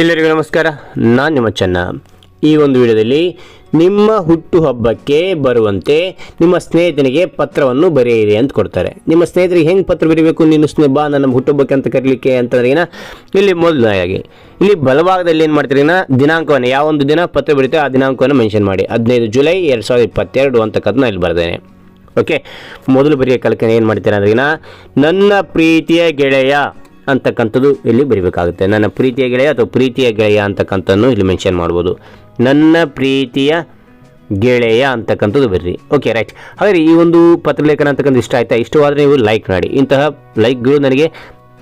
ಎಲ್ಲರಿಗೂ ನಮಸ್ಕಾರ. ನಾನು ನಿಮ್ಮ ಚೆನ್ನ. ಈ ಒಂದು ವಿಡಿಯೋದಲ್ಲಿ ನಿಮ್ಮ ಹುಟ್ಟುಹಬ್ಬಕ್ಕೆ ಬರುವಂತೆ ನಿಮ್ಮ ಸ್ನೇಹಿತನಿಗೆ ಪತ್ರವನ್ನು ಬರೆಯಿರಿ ಅಂತ ಕೊಡ್ತಾರೆ. ನಿಮ್ಮ ಸ್ನೇಹಿತರಿಗೆ ಹೆಂಗೆ ಪತ್ರ ಬರೀಬೇಕು? ನೀನು ಸ್ನೇಹ ಬಾ ನನ್ನ ಹುಟ್ಟುಹಬ್ಬಕ್ಕೆ ಅಂತ ಕರೀಲಿಕ್ಕೆ ಅಂತಂದ್ರೆಗಿನ ಇಲ್ಲಿ ಮೊದಲನೇದಾಗಿ ಇಲ್ಲಿ ಬಲಭಾಗದಲ್ಲಿ ಏನು ಮಾಡ್ತೀರಿನ ದಿನಾಂಕವನ್ನು ಯಾವ ಒಂದು ದಿನ ಪತ್ರ ಬರೀತೋ ಆ ದಿನಾಂಕವನ್ನು ಮೆನ್ಷನ್ ಮಾಡಿ. ಹದಿನೈದು ಜುಲೈ ಎರಡು ಸಾವಿರದ ಇಪ್ಪತ್ತೆರಡು ಅಂತಕ್ಕದನ್ನ ಇಲ್ಲಿ ಬರ್ದೇನೆ. ಓಕೆ ಮೊದಲು ಬರೆಯೋ ಕಲ್ಕನ ಏನು ಮಾಡ್ತೀರ ಅಂದ್ರೆಗಿನ ನನ್ನ ಪ್ರೀತಿಯ ಗೆಳೆಯ. ಅಂತಕ್ಕಂಥದ್ದು ಇಲ್ಲಿ ಬರಿಬೇಕಾಗುತ್ತೆ. ನನ್ನ ಪ್ರೀತಿಯ ಗೆಳೆಯ ಅಥವಾ ಪ್ರೀತಿಯ ಗೆಳೆಯ ಅಂತಕ್ಕಂಥದ್ದು ಇಲ್ಲಿ ಮೆನ್ಷನ್ ಮಾಡ್ಬೋದು. ನನ್ನ ಪ್ರೀತಿಯ ಗೆಳೆಯ ಅಂತಕ್ಕಂಥದ್ದು ಬರ್ರಿ. ಓಕೆ ರೈಟ್ ಹಾಗಾದ್ರೆ ಈ ಒಂದು ಪತ್ರಲೇಖನ ಅಂತಕ್ಕಂಥ ಇಷ್ಟ ಆಯ್ತಾ? ಇಷ್ಟವಾದರೆ ನೀವು ಲೈಕ್ ಮಾಡಿ. ಇಂತಹ ಲೈಕ್ಗಳು ನನಗೆ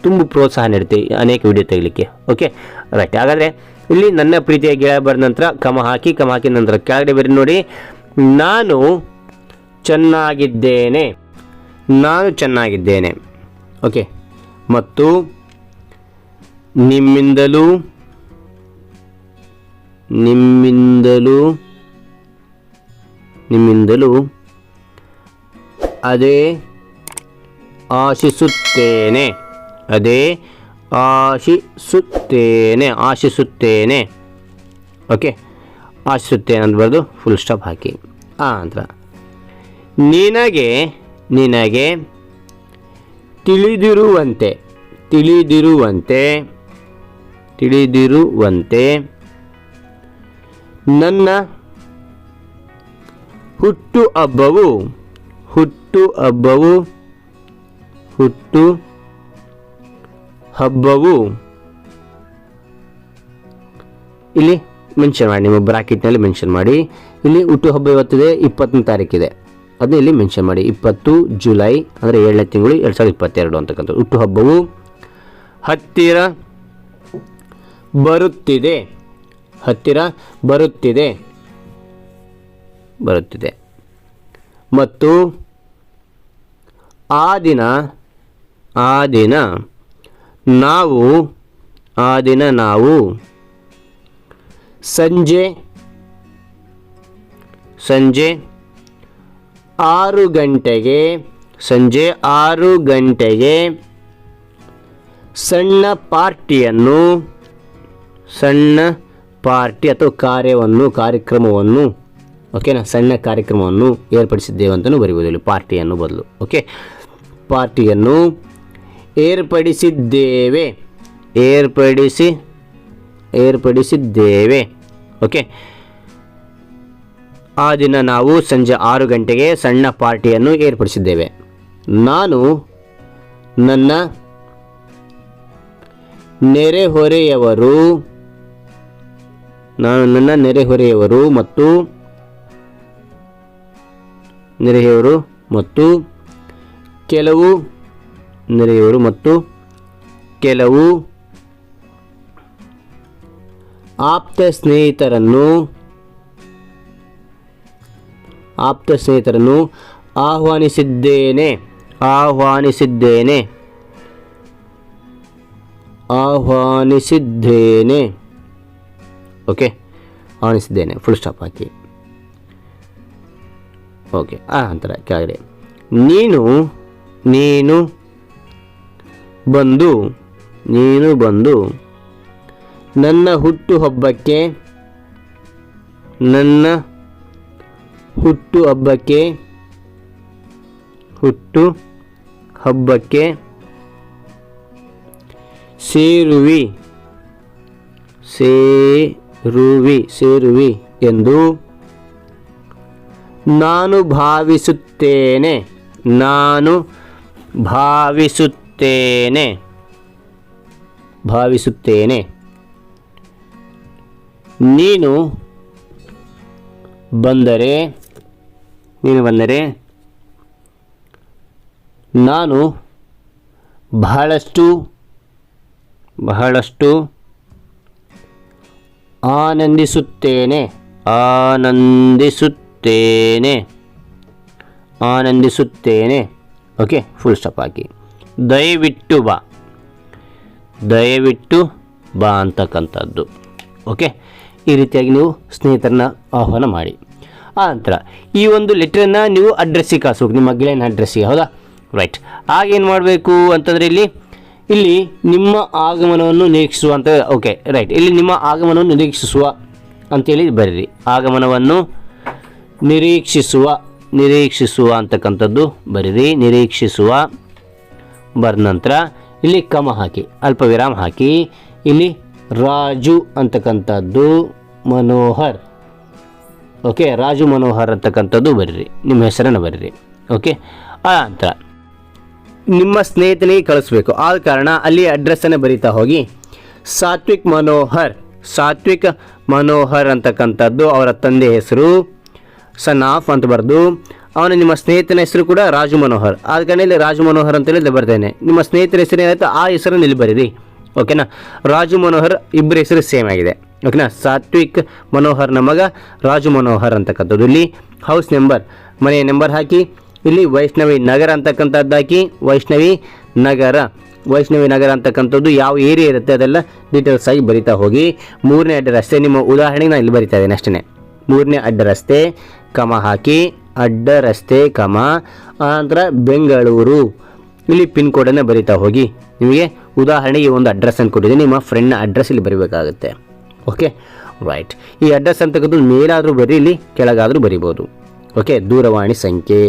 ತುಂಬ ಪ್ರೋತ್ಸಾಹ ನೀಡುತ್ತೆ ಅನೇಕ ವಿಡಿಯೋ ತೆಗಿಲಿಕ್ಕೆ. ಓಕೆ ರೈಟ್ ಹಾಗಾದರೆ ಇಲ್ಲಿ ನನ್ನ ಪ್ರೀತಿಯ ಗೆಳೆಯ ಬರೆದ ನಂತರ ಕಮ ಹಾಕಿ, ಕಮ ಹಾಕಿದ ನಂತರ ಕೆಳಗಡೆ ಬರ್ರಿ ನೋಡಿ. ನಾನು ಚೆನ್ನಾಗಿದ್ದೇನೆ. ನಾನು ಚೆನ್ನಾಗಿದ್ದೇನೆ. ಓಕೆ ಮತ್ತು ನಿಮ್ಮಿಂದಲೂ ನಿಮ್ಮಿಂದಲೂ ನಿಮ್ಮಿಂದಲೂ ಅದೇ ಆಶಿಸುತ್ತೇನೆ ಅದೇ ಆಶಿಸುತ್ತೇನೆ ಆಶಿಸುತ್ತೇನೆ. ಓಕೆ ಆಶಿಸುತ್ತೇನೆ ಅಂತ ಬರೆದು ಫುಲ್ ಸ್ಟಾಪ್ ಹಾಕಿ. ಆ ಅಂತ ನಿನಗೆ ನಿನಗೆ ತಿಳಿದಿರುವಂತೆ ತಿಳಿದಿರುವಂತೆ ತಿಳಿದಿರುವಂತೆ, ನನ್ನ ಹುಟ್ಟು ಹಬ್ಬವು ಹುಟ್ಟು ಹಬ್ಬವು ಹುಟ್ಟು ಹಬ್ಬವು. ಇಲ್ಲಿ ಮೆನ್ಷನ್ ಮಾಡಿ, ನಿಮ್ಮ ಬ್ರಾಕೆಟ್ನಲ್ಲಿ ಮೆನ್ಷನ್ ಮಾಡಿ. ಇಲ್ಲಿ ಹುಟ್ಟು ಹಬ್ಬ ಇವತ್ತಿದೆ, ಇಪ್ಪತ್ತನೇ ತಾರೀಕಿದೆ. ಅದನ್ನ ಇಲ್ಲಿ ಮೆನ್ಷನ್ ಮಾಡಿ. ಇಪ್ಪತ್ತು ಜುಲೈ ಅಂದರೆ ಏಳನೇ ತಿಂಗಳು ಎರಡು ಸಾವಿರದ ಇಪ್ಪತ್ತೆರಡು ಅಂತಕ್ಕಂಥದ್ದು. ಹುಟ್ಟು ಹಬ್ಬವು ಹತ್ತಿರ ಬರುತ್ತಿದೆ. ಹತ್ತಿರ ಬರುತ್ತಿದೆ. ಬರುತ್ತಿದೆ. ಮತ್ತು ಆ ದಿನ ಆ ದಿನ ನಾವು, ಆ ದಿನ ನಾವು ಸಂಜೆ ಸಂಜೆ ಆರು ಗಂಟೆಗೆ, ಸಂಜೆ ಆರು ಗಂಟೆಗೆ ಸಣ್ಣ ಪಾರ್ಟಿಯನ್ನು ಸಣ್ಣ ಪಾರ್ಟಿ ಅಥವಾ ಕಾರ್ಯವನ್ನು, ಕಾರ್ಯಕ್ರಮವನ್ನು ಓಕೆನಾ ಸಣ್ಣ ಕಾರ್ಯಕ್ರಮವನ್ನು ಏರ್ಪಡಿಸಿದ್ದೇವೆ ಅಂತಲೂ ಬರಿಬೋದು ಇಲ್ಲಿ ಪಾರ್ಟಿಯನ್ನು ಬದಲು ಓಕೆ ಪಾರ್ಟಿಯನ್ನು ಏರ್ಪಡಿಸಿದ್ದೇವೆ, ಏರ್ಪಡಿಸಿ, ಏರ್ಪಡಿಸಿದ್ದೇವೆ ಓಕೆ ಆ ದಿನ ನಾವು ಸಂಜೆ ಆರು ಗಂಟೆಗೆ ಸಣ್ಣ ಪಾರ್ಟಿಯನ್ನು ಏರ್ಪಡಿಸಿದ್ದೇವೆ. ನಾನು ನನ್ನ ನೆರೆಹೊರೆಯವರು ನಾನು ನನ್ನ ನೆರೆಹೊರೆಯವರು ಮತ್ತು ನೆರೆಯವರು ಮತ್ತು ಕೆಲವು ನೆರೆಯವರು ಮತ್ತು ಕೆಲವು ಆಪ್ತ ಸ್ನೇಹಿತರನ್ನು ಆಪ್ತ ಸ್ನೇಹಿತರನ್ನು ಆಹ್ವಾನಿಸಿದ್ದೇನೆ ಆಹ್ವಾನಿಸಿದ್ದೇನೆ ಆಹ್ವಾನಿಸಿದ್ದೇನೆ. ಓಕೆ ಆಣಿಸಿದ್ದೇನೆ ಫುಲ್ ಸ್ಟಾಪ್ ಹಾಕಿ. ಓಕೆ ಆ ನಂತರ ಕೆಳಗಡೆ. ನೀನು ನೀನು ಬಂದು ನೀನು ಬಂದು ನನ್ನ ಹುಟ್ಟು ಹಬ್ಬಕ್ಕೆ ನನ್ನ ಹುಟ್ಟು ಹಬ್ಬಕ್ಕೆ ಹುಟ್ಟು ಹಬ್ಬಕ್ಕೆ ಸೇರುವಿ ಸೇರುವಿ ಸೇರುವಿ ಎಂದು ನಾನು ಭಾವಿಸುತ್ತೇನೆ ನಾನು ಭಾವಿಸುತ್ತೇನೆ ಭಾವಿಸುತ್ತೇನೆ. ನೀನು ಬಂದರೆ ನೀನು ಬಂದರೆ ನಾನು ಬಹಳಷ್ಟು ಬಹಳಷ್ಟು ಆನಂದಿಸುತ್ತೇನೆ. ಆನಂದಿಸುತ್ತೇನೆ. ಆನಂದಿಸುತ್ತೇನೆ. ಓಕೆ ಫುಲ್ ಸ್ಟಾಪ್ ಹಾಕಿ ದಯವಿಟ್ಟು ಬಾ. ದಯವಿಟ್ಟು ಬಾ ಅಂತಕ್ಕಂಥದ್ದು. ಓಕೆ ಈ ರೀತಿಯಾಗಿ ನೀವು ಸ್ನೇಹಿತರನ್ನ ಆಹ್ವಾನ ಮಾಡಿ. ಆ ನಂತರ ಈ ಒಂದು ಲೆಟ್ರನ್ನು ನೀವು ಅಡ್ರೆಸ್ಸಿಗೆ ಕಳಿಸ್ಬೇಕು. ನಿಮ್ಮ ಗೆಳೆಯನ ಅಡ್ರೆಸ್ಸಿಗೆ ಹೌದಾ? ರೈಟ್ ಆಗೇನು ಮಾಡಬೇಕು ಅಂತಂದರೆ ಇಲ್ಲಿ ಇಲ್ಲಿ ನಿಮ್ಮ ಆಗಮನವನ್ನು ನಿರೀಕ್ಷಿಸುವಂತ ಓಕೆ ರೈಟ್ ಇಲ್ಲಿ ನಿಮ್ಮ ಆಗಮನವನ್ನು ನಿರೀಕ್ಷಿಸುವ ಅಂತೇಳಿ ಬರೀರಿ. ಆಗಮನವನ್ನು ನಿರೀಕ್ಷಿಸುವ ನಿರೀಕ್ಷಿಸುವ ಅಂತಕ್ಕಂಥದ್ದು ಬರೀರಿ. ನಿರೀಕ್ಷಿಸುವ ಬರ ನಂತರ ಇಲ್ಲಿ ಕಮ ಹಾಕಿ ಅಲ್ಪ ವಿರಾಮ ಹಾಕಿ. ಇಲ್ಲಿ ರಾಜು ಅಂತಕ್ಕಂಥದ್ದು ಮನೋಹರ್. ಓಕೆ ರಾಜು ಮನೋಹರ್ ಅಂತಕ್ಕಂಥದ್ದು ಬರೀರಿ. ನಿಮ್ಮ ಹೆಸರನ್ನು ಬರೀರಿ. ಓಕೆ ಆ ನಂತರ ನಿಮ್ಮ ಸ್ನೇಹಿತನಿಗೆ ಕಳಿಸ್ಬೇಕು. ಆದ ಕಾರಣ ಅಲ್ಲಿ ಅಡ್ರೆಸ್ಸನ್ನು ಬರೀತಾ ಹೋಗಿ. ಸಾತ್ವಿಕ್ ಮನೋಹರ್ ಸಾತ್ವಿಕ್ ಮನೋಹರ್ ಅಂತಕ್ಕಂಥದ್ದು ಅವರ ತಂದೆ ಹೆಸರು ಸನ್ ಆಫ್ ಅಂತ ಬರೆದು, ಅವನ ನಿಮ್ಮ ಸ್ನೇಹಿತನ ಹೆಸರು ಕೂಡ ರಾಜು ಮನೋಹರ್. ಆದ ಕಾರಣ ಇಲ್ಲಿ ರಾಜು ಮನೋಹರ್ ಅಂತೇಳಿ ಇಲ್ಲಿ ಬರ್ತೇನೆ ನಿಮ್ಮ ಸ್ನೇಹಿತರ ಹೆಸರು ಏನಾಯಿತು? ಆ ಹೆಸರನ್ನು ಇಲ್ಲಿ ಬರೀರಿ ಓಕೆನಾ? ರಾಜು ಮನೋಹರ್ ಇಬ್ಬರ ಹೆಸರು ಸೇಮ್ ಆಗಿದೆ. ಓಕೆನಾ? ಸಾತ್ವಿಕ್ ಮನೋಹರ್ನ ಮಗ ರಾಜು ಮನೋಹರ್ ಅಂತಕ್ಕಂಥದ್ದು. ಇಲ್ಲಿ ಹೌಸ್ ನಂಬರ್ ಮನೆಯ ನಂಬರ್ ಹಾಕಿ. ಇಲ್ಲಿ ವೈಷ್ಣವಿ ನಗರ ಅಂತಕ್ಕಂಥದ್ದು ಹಾಕಿ ವೈಷ್ಣವಿ ನಗರ. ವೈಷ್ಣವಿ ನಗರ ಅಂತಕ್ಕಂಥದ್ದು ಯಾವ ಏರಿಯಾ ಇರುತ್ತೆ ಅದೆಲ್ಲ ಡೀಟೇಲ್ಸ್ ಆಗಿ ಬರಿತಾ ಹೋಗಿ. ಮೂರನೇ ಅಡ್ಡ ರಸ್ತೆ ನಿಮ್ಮ ಉದಾಹರಣೆಗೆ ನಾನು ಇಲ್ಲಿ ಬರಿತಾ ಇದ್ದೇನೆ ಅಷ್ಟೇ ಮೂರನೇ ಅಡ್ಡ ರಸ್ತೆ, ಕಮ ಹಾಕಿ, ಅಡ್ಡ ರಸ್ತೆ, ಕಮ ಆನಂತರ ಬೆಂಗಳೂರು. ಇಲ್ಲಿ ಪಿನ್ ಕೋಡನ್ನು ಬರಿತಾ ಹೋಗಿ. ನಿಮಗೆ ಉದಾಹರಣೆಗೆ ಒಂದು ಅಡ್ರೆಸ್ಸನ್ನು ಕೊಟ್ಟಿದೆ ನಿಮ್ಮ ಫ್ರೆಂಡ್ನ ಅಡ್ರೆಸ್ ಇಲ್ಲಿ ಬರಿಬೇಕಾಗುತ್ತೆ. ಓಕೆ ರೈಟ್ ಈ ಅಡ್ರೆಸ್ ಅಂತಕ್ಕಂಥದ್ದು ಮೇಲಾದರೂ ಬರೀ, ಇಲ್ಲಿ ಕೆಳಗಾದರೂ ಬರಿಬೋದು. ಓಕೆ ದೂರವಾಣಿ ಸಂಖ್ಯೆ.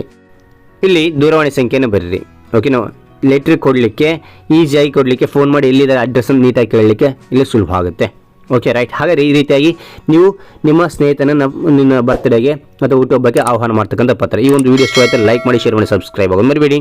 ಇಲ್ಲಿ ದೂರವಾಣಿ ಸಂಖ್ಯೆನ ಬರೀರಿ. ಓಕೆ ನಾವು ಲೆಟ್ರ್ ಕೊಡಲಿಕ್ಕೆ ಈಸಿಯಾಗಿ ಕೊಡಲಿಕ್ಕೆ ಫೋನ್ ಮಾಡಿ ಎಲ್ಲಿದ್ದಾರೆ ಅಡ್ರೆಸ್ಸನ್ನು ನೀಟಾಗಿ ಕೇಳಲಿಕ್ಕೆ ಇಲ್ಲಿ ಸುಲಭ ಆಗುತ್ತೆ. ಓಕೆ ರೈಟ್ ಹಾಗಾದರೆ ಈ ರೀತಿಯಾಗಿ ನೀವು ನಿಮ್ಮ ಸ್ನೇಹಿತನ ನಿಮ್ಮ ಬರ್ತ್ಡೇಗೆ ಅಥವಾ ಹುಟ್ಟುಹಬ್ಬಕ್ಕೆ ಆಹ್ವಾನ ಮಾಡ್ತಕ್ಕಂಥ ಪತ್ರ. ಈ ಒಂದು ವಿಡಿಯೋ ಇಷ್ಟ ಲೈಕ್ ಮಾಡಿ ಶೇರ್ ಮಾಡಿ ಸಬ್ಸ್ಕ್ರೈಬ್ ಆಗೋದು ಮರಿಬೇಡಿ.